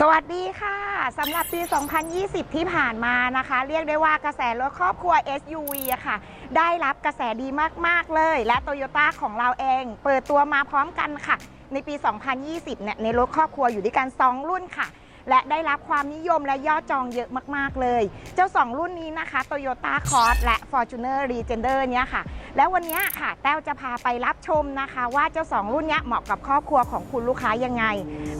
สวัสดีค่ะสำหรับปี 2020 ที่ผ่านมานะคะ เรียกได้ว่ากระแสรถครอบครัว SUV อะค่ะ ได้รับกระแสดีมาก ๆ เลย และ Toyota ของเราเอง เปิดตัวมาพร้อมกันค่ะ ในปี 2020 เนี่ยในรถครอบครัวอยู่ด้วยกัน 2 รุ่นค่ะ และได้รับความนิยมและยอดจองเยอะมากๆเลย เจ้า 2 รุ่นนี้นะคะ Toyota Cross และ Fortuner Legender เนี่ยค่ะ แล้ววันนี้ค่ะ แต้วจะพาไปรับชมนะคะ ว่าเจ้า 2 รุ่นเนี้ยเหมาะกับครอบครัวของคุณลูกค้ายังไง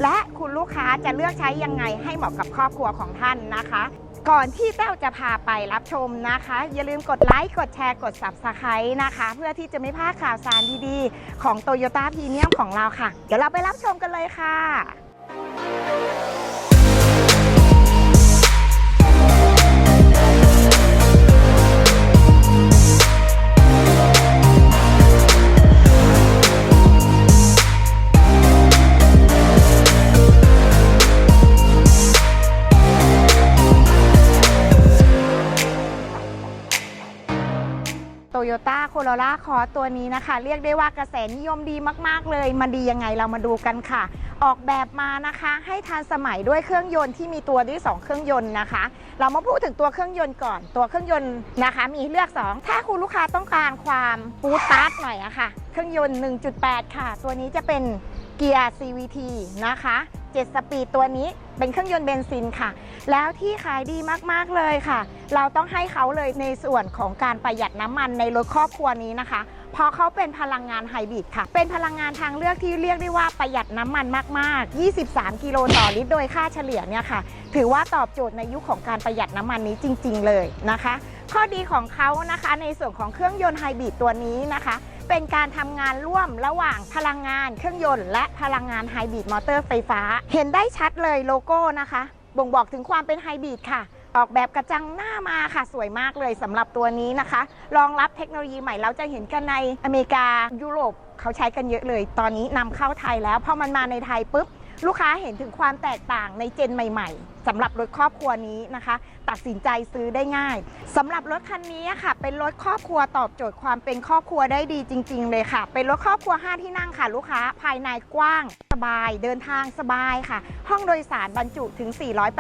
และคุณลูกค้าจะเลือกใช้ยังไงให้เหมาะกับครอบครัวของท่านนะคะก่อนที่แต้วจะพาไปรับชมนะคะ อย่าลืมกดไลค์กดแชร์กด Subscribe นะคะ เพื่อที่จะไม่พลาดข่าวสารดีๆ ของ Toyota p r e m i u m ของเราค่ะ เดี๋ยวเราไปรับชมกันเลยค่ะ โคโรล่าคอร์ตัวนี้นะคะ เรียกได้ว่ากระแสนิยมดีมาก ๆ เลย มันดียังไงเรามาดูกันค่ะ ออกแบบมานะคะให้ทันสมัยด้วยเครื่องยนต์ที่มีตัวที่2เครื่องยนต์นะคะ เรามาพูดถึงตัวเครื่องยนต์ก่อน ตัวเครื่องยนต์นะคะ มีเลือก 2 ถ้าคุณลูกค้าต้องการความปูดตาร์ทหน่อยอะค่ะ เครื่องยนต์ 1.8 ค่ะ ตัวนี้จะเป็นเกียร์ CVT นะคะ 7 สปีดตัวนี้เป็นเครื่องยนต์เบนซินค่ะ แล้วที่ขายดีมากๆเลยค่ะ เราต้องให้เขาเลยในส่วนของการประหยัดน้ำมันในรถครอบครัวนี้นะคะเพราะเขาเป็นพลังงานไฮบริดค่ะ เป็นพลังงานทางเลือกที่เรียกได้ว่าประหยัดน้ำมันมาก ๆ 23 กิโลต่อลิตรโดยค่าเฉลี่ยเนี่ยค่ะ ถือว่าตอบโจทย์ในยุคของการประหยัดน้ำมันนี้จริง ๆ เลยนะคะ ข้อดีของเขานะคะในส่วนของเครื่องยนต์ไฮบริดตัวนี้นะคะ เป็นการทำงานร่วมระหว่างพลังงานเครื่องยนต์และพลังงานไฮบริดมอเตอร์ไฟฟ้า เห็นได้ชัดเลยโลโก้นะคะ บ่งบอกถึงความเป็นไฮบริดค่ะ ออกแบบกระจังหน้ามาค่ะ สวยมากเลยสำหรับตัวนี้นะคะ รองรับเทคโนโลยีใหม่เราจะเห็นกันในอเมริกายุโรปเขาใช้กันเยอะเลย ตอนนี้นำเข้าไทยแล้วพอมันมาในไทยปุ๊บลูกค้าเห็นถึงความแตกต่างในเจนใหม่ ๆ สำหรับรถครอบครัวนี้นะคะ ตัดสินใจซื้อได้ง่ายสำหรับรถคันนี้ค่ะ เป็นรถครอบครัวตอบโจทย์ความเป็นครอบครัวได้ดีจริง ๆ เลยค่ะ เป็นรถครอบครัว 5 ที่นั่งค่ะ ลูกค้าภายในกว้าง สบาย เดินทางสบายค่ะ ห้องโดยสารบรรจุถึง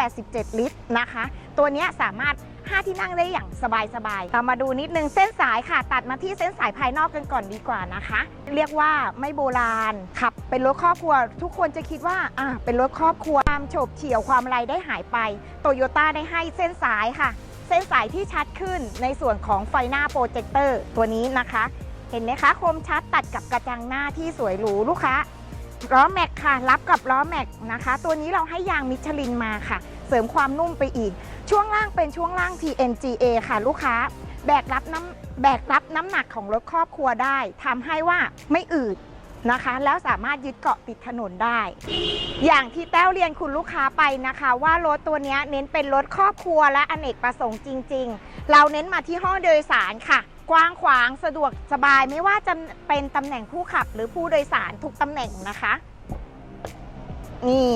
487 ลิตรนะคะ ตัวนี้สามารถ 5 ที่นั่งได้อย่างสบายๆเรามาดูนิดนึงเส้นสายค่ะ ตัดมาที่เส้นสายภายนอกกันก่อนดีกว่านะคะ เรียกว่าไม่โบราณขับเป็นรถครอบครัว ทุกคนจะคิดว่าอ่าเป็นรถครอบครัวความโฉบเฉี่ยวความอะไรได้หายไปโตโยต้าได้ให้เส้นสายค่ะ เส้นสายที่ชัดขึ้นในส่วนของไฟหน้าโปรเจคเตอร์ตัวนี้นะคะ เห็นไหมคะคมชัดตัดกับกระจังหน้าที่สวยหรูลูกค้าล้อแม็กค่ะ รับกับล้อแม็กนะคะ ตัวนี้เราให้ยางมิชลินมาค่ะ ริมความนุ่มไปอีก ช่วงล่างเป็นช่วงล่าง TNGA ค่ะลูกค้า แบกรับน้ำแบกรับน้ำหนักของรถครอบครัวได้ทำให้ว่าไม่อืดนะคะ แล้วสามารถยึดเกาะติดถนนได้ อย่างที่แต้วเรียนคุณลูกค้าไปนะคะ ว่ารถตัวนี้เน้นเป็นรถครอบครัวและอเนกประสงค์จริง ๆ เราเน้นมาที่ห้องโดยสารค่ะกว้างขวางสะดวกสบายไม่ว่าจะเป็นตำแหน่งผู้ขับหรือผู้โดยสารทุกตำแหน่งนะคะ นี่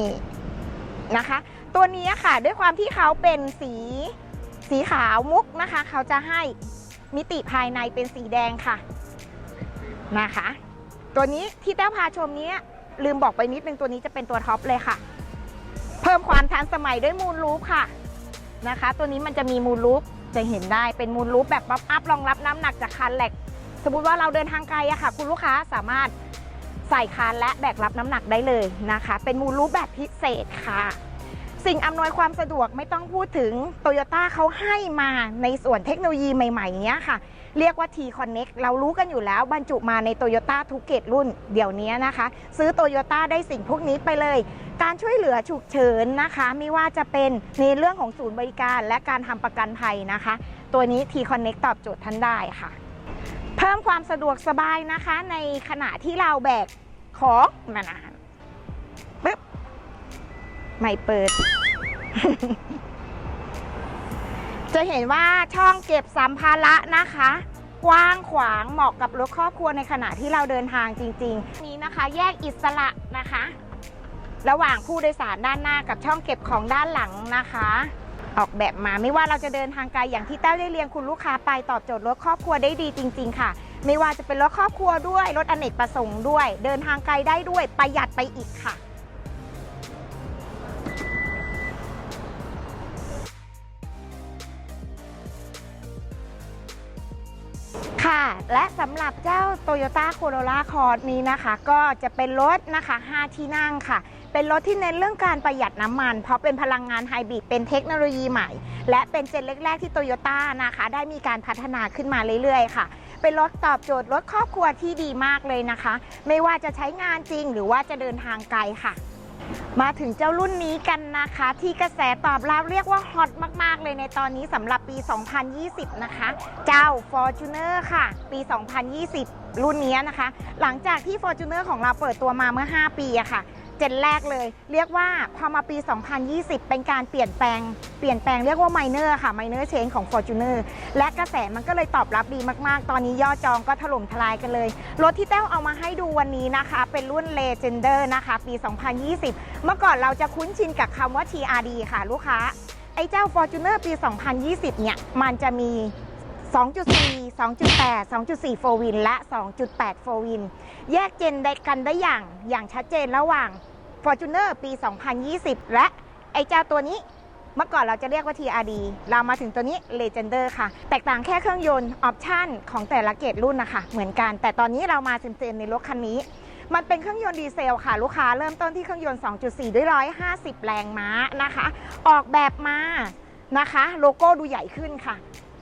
นะคะ ตัวนี้ค่ะ ด้วยความที่เขาเป็นสีสีขาวมุกนะคะ เขาจะให้มิติภายในเป็นสีแดงค่ะนะคะ ตัวนี้ที่แต้วพาชมเนี้ยลืมบอกไปนิดนึงตัวนี้จะเป็นตัวท็อปเลยค่ะ เพิ่มความทันสมัยด้วยมูลรูปค่ะนะคะ ตัวนี้มันจะมีมูลรูปจะเห็นได้เป็นมูลรูปแบบป๊อปอัพรองรับน้ำหนักจากคานเหล็กสมมติว่าเราเดินทางไกลอะค่ะ คุณลูกค้าสามารถใส่คานและแบกรับน้ำหนักได้เลยนะคะ เป็นมูลรูปแบบพิเศษค่ะ สิ่งอำนวยความสะดวกไม่ต้องพูดถึงโตโยต้าเขาให้มาในส่วนเทคโนโลยีใหม่ๆเนี้ยค่ะ เรียกว่า T Connect เรารู้กันอยู่แล้วบรรจุมาในโตโยต้าทุกเกตรุ่นเดี๋ยวนี้นะคะ ซื้อโตโยต้าได้สิ่งพวกนี้ไปเลย การช่วยเหลือฉุกเฉินนะคะ ไม่ว่าจะเป็นในเรื่องของศูนย์บริการ และการทำประกันภัยนะคะ ตัวนี้ T Connect ตอบโจทย์ท่านได้ค่ะ เพิ่มความสะดวกสบายนะคะ ในขณะที่เราแบกของมานะปึ๊บไม่เปิด จะเห็นว่าช่องเก็บสัมภาระนะคะ กว้างขวางเหมาะกับรถครอบครัวในขณะที่เราเดินทางจริง ๆ นี้นะคะ แยกอิสระนะคะ ระหว่างผู้โดยสารด้านหน้ากับช่องเก็บของด้านหลังนะคะ ออกแบบมาไม่ว่าเราจะเดินทางไกลอย่างที่แต้วได้เรียนคุณลูกค้าไปตอบโจทย์รถครอบครัวได้ดีจริง ๆ ค่ะ ไม่ว่าจะเป็นรถครอบครัวด้วยรถอเนกประสงค์ด้วย เดินทางไกลได้ด้วยประหยัดไปอีกค่ะ ค่ะ และสำหรับเจ้า Toyota Corolla Cross นี้นะคะ ก็จะเป็นรถนะคะ 5 ที่นั่งค่ะ เป็นรถที่เน้นเรื่องการประหยัดน้ำมัน เพราะเป็นพลังงานไฮบริดเป็นเทคโนโลยีใหม่ และเป็นเจนแรก ๆ ที่โตโยต้านะคะ ได้มีการพัฒนาขึ้นมาเรื่อย ๆ ค่ะ เป็นรถตอบโจทย์รถครอบครัวที่ดีมากเลยนะคะ ไม่ว่าจะใช้งานจริงหรือว่าจะเดินทางไกลค่ะ มาถึงเจ้ารุ่นนี้กันนะคะ ที่กระแสตอบรับเรียกว่าฮอตมาก ๆ เลยในตอนนี้สำหรับปี 2020 นะคะ เจ้า Fortuner ค่ะ ปี 2020 รุ่นนี้นะคะ หลังจากที่ Fortuner ของเราเปิดตัวมาเมื่อ 5 ปีอะค่ะ เจนแรกเลย เรียกว่าพอมาปี 2020 เป็นการเปลี่ยนแปลง เปลี่ยนแปลงเรียกว่า minor ค่ะ minor change ของ Fortuner และกระแสมันก็เลยตอบรับดีมากๆ ตอนนี้ยอดจองก็ถล่มทลายกันเลย รถที่แต้วเอามาให้ดูวันนี้นะคะ เป็นรุ่น Legender นะคะ ปี 2020 เมื่อก่อนเราจะคุ้นชินกับคำว่า TRD ค่ะลูกค้า ไอ้เจ้า Fortuner ปี 2020 เนี่ย มันจะมี2.4 2.8 2.4 4 win และ 2.8 4 win แยกเจนได้กันได้อย่างอย่างชัดเจนระหว่าง Fortuner ปี 2020 และไอเจ้าตัวนี้เมื่อก่อนเราจะเรียกว่า TRD เรามาถึงตัวนี้ Legender ค่ะ แตกต่างแค่เครื่องยนต์ออปชันของแต่ละเกรดรุ่นนะคะ เหมือนกัน แต่ตอนนี้เรามาเต็มๆในรถคันนี้ มันเป็นเครื่องยนต์ดีเซลค่ะ ลูกค้าเริ่มต้นที่เครื่องยนต์ 2.4 ด้วย 150 แรงม้านะคะ ออกแบบมานะคะ โลโก้ดูใหญ่ขึ้นค่ะ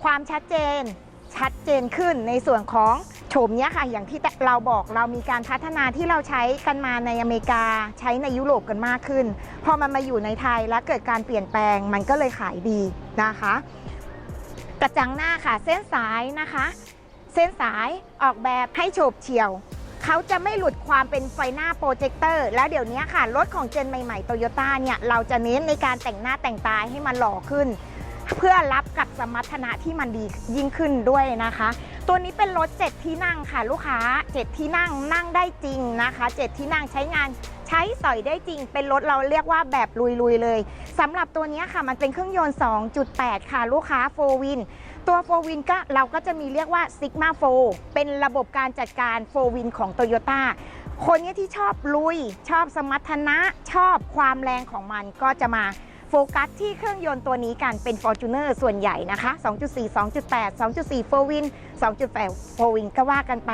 ความชัดเจนชัดเจนขึ้นในส่วนของ โฉมเนี้ยค่ะ อย่างที่เราบอกเรามีการพัฒนาที่เราใช้กันมาในอเมริกาใช้ในยุโรปกันมากขึ้น พอมันมาอยู่ในไทยแล้วเกิดการเปลี่ยนแปลงมันก็เลยขายดีนะคะ กระจังหน้าค่ะ เส้นสายนะคะ เส้นสายออกแบบให้โฉบเฉี่ยวเขาจะไม่หลุดความเป็นไฟหน้าโปรเจคเตอร์ แล้วเดี๋ยวนี้ค่ะ รถของเจนใหม่ๆโตโยต้าเนี่ย เราจะเน้นในการแต่งหน้าแต่งตาให้มันหล่อขึ้น เพื่อรับกับสมรรถนะที่มันดียิ่งขึ้นด้วยนะคะ ตัวนี้เป็นรถ 7 ที่นั่งค่ะลูกค้า 7 ที่นั่งนั่งได้จริงนะคะ 7 ที่นั่งใช้งานใช้สอยได้จริง เป็นรถเราเรียกว่าแบบลุยๆเลยสำหรับตัวนี้ค่ะมันเป็นเครื่องยนต์ 2.8 ค่ะลูกค้าโฟวินตัวโฟวินก็เราก็จะมีเรียกว่า Sigma 4 เป็นระบบการจัดการโฟวินของ Toyota คนนี้ที่ชอบลุย ชอบสมรรถนะชอบความแรงของมันก็จะมา โฟกัสที่เครื่องยนต์ตัวนี้กันเป็น Fortuner ส่วนใหญ่นะคะ 2.4 2.8 2.4 4 win 2.8 4 win ก็ว่ากันไป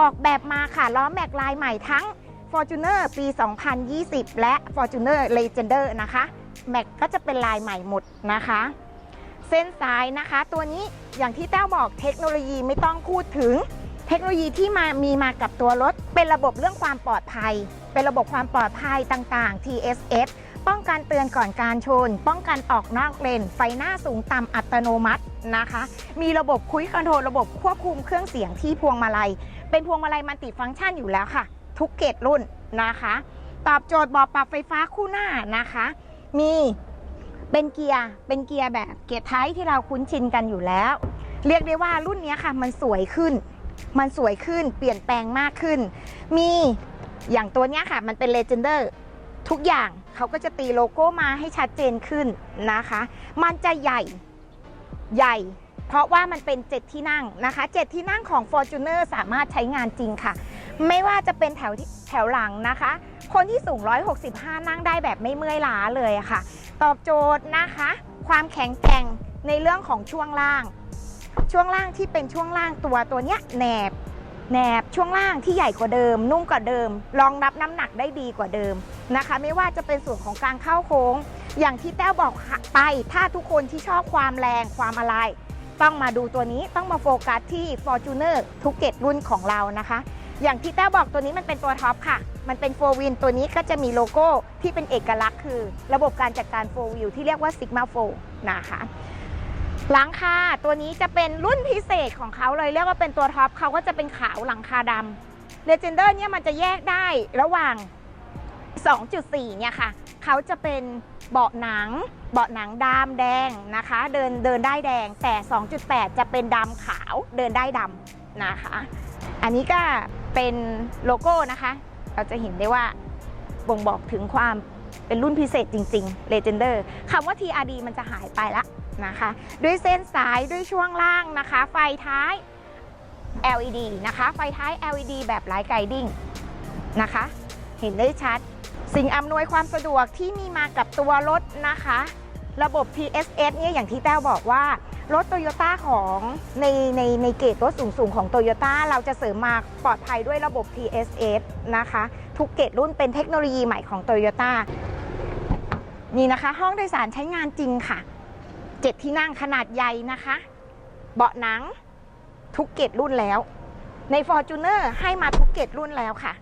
ออกแบบมาค่ะล้อแม็กลายใหม่ทั้ง Fortuner ปี 2020 และ Fortuner Legender นะคะ แม็กก็จะเป็นลายใหม่หมดนะคะ เส้นสายนะคะ ตัวนี้อย่างที่แต้วบอกเทคโนโลยีไม่ต้องพูดถึง เทคโนโลยีที่มามีมากับตัวรถ เป็นระบบเรื่องความปลอดภัย เป็นระบบความปลอดภัยต่างๆ TSS ป้องกันเตือนก่อนการชน ป้องกันออกนอกเลน ไฟหน้าสูงต่ำอัตโนมัตินะคะ มีระบบคุยคอนโทรลระบบควบคุมเครื่องเสียงที่พวงมาลัย เป็นพวงมาลัยมัลติฟังก์ชันอยู่แล้วค่ะ ทุกเกรดรุ่นนะคะ ตอบโจทย์บาะปรับไฟฟ้าคู่หน้านะคะ มีเป็นเกียร์เป็นเกียร์แบบเกียร์ไทยที่เราคุ้นชินกันอยู่แล้ว เรียกได้ว่ารุ่นนี้ค่ะ มันสวยขึ้น มันสวยขึ้นเปลี่ยนแปลงมากขึ้น มีอย่างตัวนี้ค่ะ มันเป็น Legender ทุกอย่างเขาก็จะตีโลโก้มาให้ชัดเจนขึ้นนะคะ มันจะใหญ่ใหญ่ เพราะว่ามันเป็น 7 ที่นั่งนะคะ 7 ที่นั่งของ Fortuner สามารถใช้งานจริงค่ะ ไม่ว่าจะเป็นแถวแถวหลังนะคะ คนที่สูง 165 นั่งได้แบบไม่เมื่อยล้าเลยค่ะ ตอบโจทย์นะคะ ความแข็งแกร่งในเรื่องของช่วงล่าง ช่วงล่างที่เป็นช่วงล่างตัวตัวเนี้ยแหนบแหนบช่วงล่างที่ใหญ่กว่าเดิม นุ่มกว่าเดิมรองรับน้ำหนักได้ดีกว่าเดิม นะคะ ไม่ว่าจะเป็นส่วนของการเข้าโค้ง อย่างที่แต้วบอกไป ถ้าทุกคนที่ชอบความแรงความอะไร ต้องมาดูตัวนี้ต้องมาโฟกัสที่ Fortuner ทุกเกรดรุ่นของเรานะคะ อย่างที่แต้วบอกตัวนี้มันเป็นตัวท็อปค่ะ มันเป็น4 wheel ตัวนี้ก็จะมีโลโก้ที่เป็นเอกลักษณ์คือ ระบบการจัดการ4 wheel ที่เรียกว่า Sigma 4นะคะหลังคาตัวนี้จะเป็นรุ่นพิเศษของเขาเลยเรียกว่าเป็นตัวท็อปเขาก็จะเป็นขาวหลังคาดำ Legender เนี่ยมันจะแยกได้ระหว่าง 2.4 เนี่ยค่ะ เขาจะเป็นเบาะหนัง เบาะหนังดำแดงนะคะ เดินเดินได้แดง แต่ 2.8 จะเป็นดำขาวเดินได้ดำนะคะ อันนี้ก็เป็นโลโก้นะคะ เราจะเห็นได้ว่าบ่งบอกถึงความเป็นรุ่นพิเศษจริงๆ Legender คำว่า TRD มันจะหายไปละนะคะ ด้วยเส้นสายด้วยช่วงล่างนะคะ ไฟท้าย LED นะคะ ไฟท้าย LED แบบไลท์ไกดิ้งนะคะ เห็นได้ชัด สิ่งอำนวยความสะดวกที่มีมากับตัวรถนะคะ ระบบ TSS เนี่ยอย่างที่แต้วบอกว่า รถโตโยต้าของในในในเกรดรถสูงๆของโตโยต้าเราจะเสริมมาปลอดภัยด้วยระบบ TSS นะคะ ทุกเกรดรุ่นเป็นเทคโนโลยีใหม่ของโตโยต้านี่นะคะ ห้องโดยสารใช้งานจริงค่ะเจ็ดที่นั่งขนาดใหญ่นะคะ เบาะหนังทุกเกรดรุ่นแล้ว ใน Fortuner ให้มาทุกเกรดรุ่นแล้วค่ะ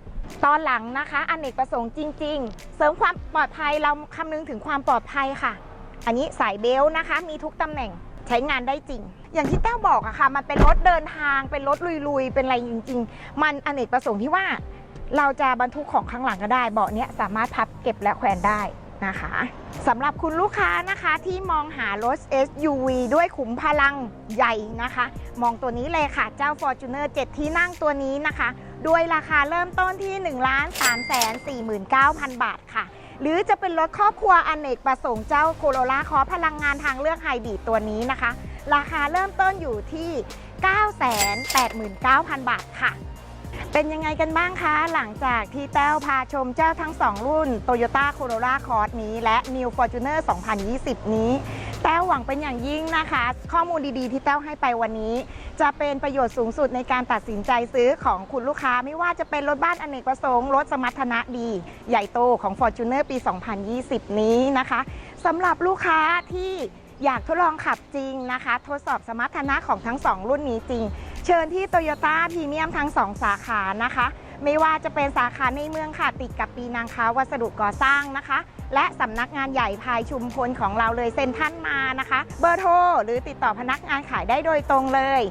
ตอนหลังนะคะอนเนกประสงค์จริง ๆ เสริมความปลอดภัยเราคำนึงถึงความปลอดภัยค่ะ อันนี้สายเบลต์นะคะ มีทุกตำแหน่งใช้งานได้จริง อย่างที่แต้วบอกอะค่ะ มันเป็นรถเดินทาง เป็นรถลุยๆ เป็นอะไรจริง ๆ มันอนเนกประสงค์ที่ว่า เราจะบรรทุกของข้างหลังก็ได้ เบาะเนี้ยสามารถพับเก็บและแขวนได้นะคะสำหรับคุณลูกค้านะคะที่มองหารถ SUV ด้วยขุมพลังใหญ่นะคะ มองตัวนี้เลยค่ะเจ้า Fortuner 7 ที่นั่งตัวนี้นะคะ ด้วยราคาเริ่มต้นที่ 1 3 4 9 0 0 0 บาทค่ะ หรือจะเป็นรถครอบครัวอนเนกประสงค์เจ้าโคโรล่าคอพลังงานทางเลือกไฮบริดตัวนี้นะคะ ราคาเริ่มต้นอยู่ที่ 989,000 บาทค่ะ เป็นยังไงกันบ้างคะ หลังจากที่แต้วพาชมเจ้าทั้ง 2 รุ่น Toyota Corolla Cross นี้และ New Fortuner 2020 นี้ แต้วหวังเป็นอย่างยิ่งนะคะ ข้อมูลดีๆที่แต้วให้ไปวันนี้ จะเป็นประโยชน์สูงสุดในการตัดสินใจซื้อของคุณลูกค้า ไม่ว่าจะเป็นรถบ้านอเนกประสงค์รถสมรรถนะดี ใหญ่โตของ Fortuner ปี 2020 นี้นะคะสำหรับลูกค้าที่อยากทดลองขับจริงนะคะ ทดสอบสมรรถนะของทั้ง 2 รุ่นนี้จริง เชิญที่ Toyota พรีเมียมทั้ง 2 สาขานะคะ ไม่ว่าจะเป็นสาขาในเมืองค่ะติดกับปีนังค้าวัสดุก่อสร้างนะคะ และสำนักงานใหญ่ภายชุมพลของเราเลยเซ็นทรันมานะคะ เบอร์โทรหรือติดต่อพนักงานขายได้โดยตรงเลย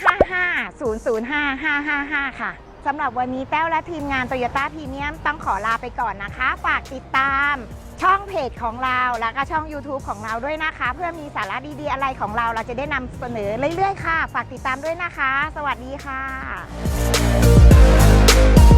055 005 555 ค่ะสำหรับวันนี้แต้วและทีมงาน Toyota พรีเมียมต้องขอลาไปก่อนนะคะ ฝากติดตามช่องเพจของเราแล้วก็ช่อง YouTube ของเราด้วยนะคะ เพื่อมีสาระดีๆอะไรของเราเราจะได้นำเสนอเรื่อยๆค่ะ ฝากติดตามด้วยนะคะ สวัสดีค่ะ you